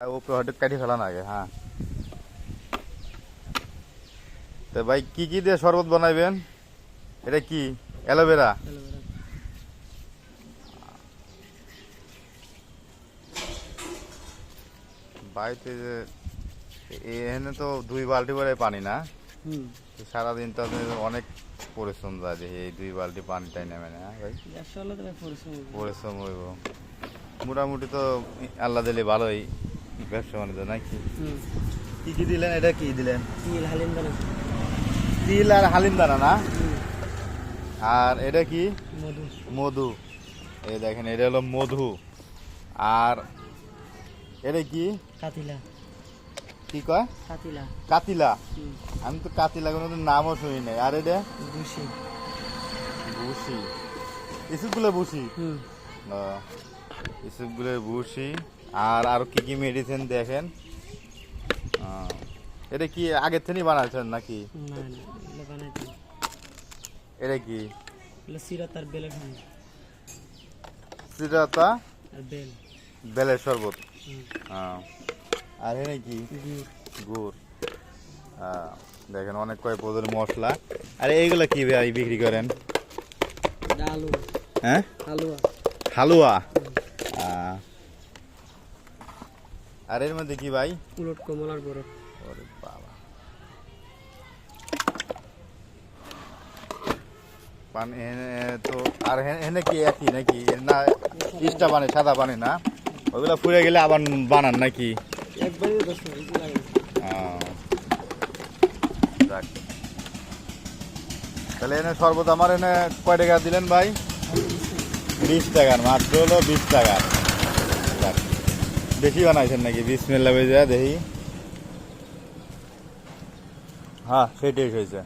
আর উপরে হয়তো কাটি ফেলান আগে হ্যাঁ তো ভাই কি কি দিয়ে শরবত বানাইবেন এটা কি অ্যালোভেরা বাড়িতে যে এখানে তো দুই বালতি করে পানি না সারাদিন তো অনেক পরিশ্রম যায় যে এই দুই বালতি পানিটাই নেমে না ভাই। পরিশ্রম হইব মোটামুটি তো আল্লাহ দিলে ভালোই ব্যবসা বাণিজ্য নাকি? কি কি দিলেন? এটা কি দিলেন? তিল হালিম দানা তিল আর হালিম দানা না আর এটা কি? মধু। মধু। এই দেখেন এটা হলো মধু। আর এটা কি? কাতিলা। কি কয়? কাতিলা। কাতিলা। আমি তো কাতিলা কোনো নামও শুনি নাই। আর এটা? বুসি বুসি এসবগুলো বুসি হুম। এসবগুলো বুসি আর আর কি কি মেডিসিন দেখেন? এটা কি আগের থেকেই বানাচ্ছেন নাকি? এটা কি? বেলের সিরাতা বেল। বেলের শরবত। আর এনে কি? গুড়। দেখেন অনেক কয় পদের মশলা। আর এইগুলো কি ভাই বিক্রি করেন? হ্যাঁ? হালুয়া। হালুয়া। আর এর মধ্যে কি ভাই? উলট কমলার বরফ ওরে বাবা। পান তো আর এনে কি একই নাকি? না ইস্টা পানি সাদা পানি না? ওগুলো ফুরে গেলে আবার বানান নাকি? যাক। তাহলে এনে শরবত আমার এনে কয় টাকা দিলেন ভাই? বিশ টাকার মাত্র হলো বিশ টাকার। যাক। বেশি বানাইছেন নাকি? বিশ মেলা বেজে দেখি। হ্যাঁ সেটাই হয়েছে।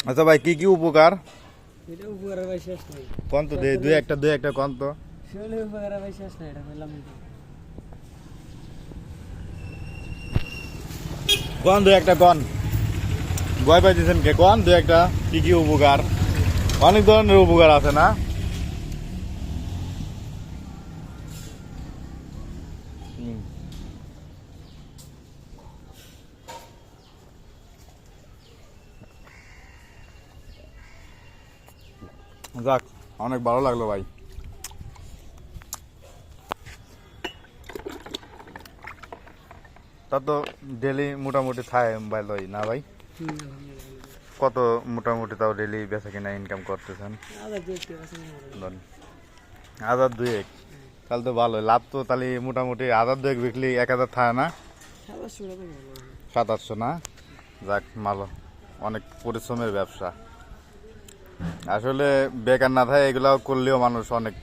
আচ্ছা ভাই কি কি উপকার? এটা উপকারের ভাই শেষ নাই। কন তো দে- দুই একটা দুই একটা কন তো ভাই শেষ নাই এটা বললাম কন দু একটা কন। ভয় পাইতেছেন কে? কন দু একটা কি কি উপকার? অনেক ধরনের উপকার আছে না? যাক, অনেক ভালো লাগল ভাই। তা তো ডেলি মোটামুটি খায় ভালোই না ভাই? কত মোটামুটি তাও ডেলি বেচা কিনা ইনকাম করতেছেন? হাজার দুয়েক তাহলে তো ভালো লাভ তো তাহলে মোটামুটি হাজার দুয়েক বিকলি এক হাজার থাকে না? সাতাশশো সাত আটশো না? যাক ভালো। অনেক পরিশ্রমের ব্যবসা। আসলে বেকার না থাকে এগুলো করলেও মানুষ অনেক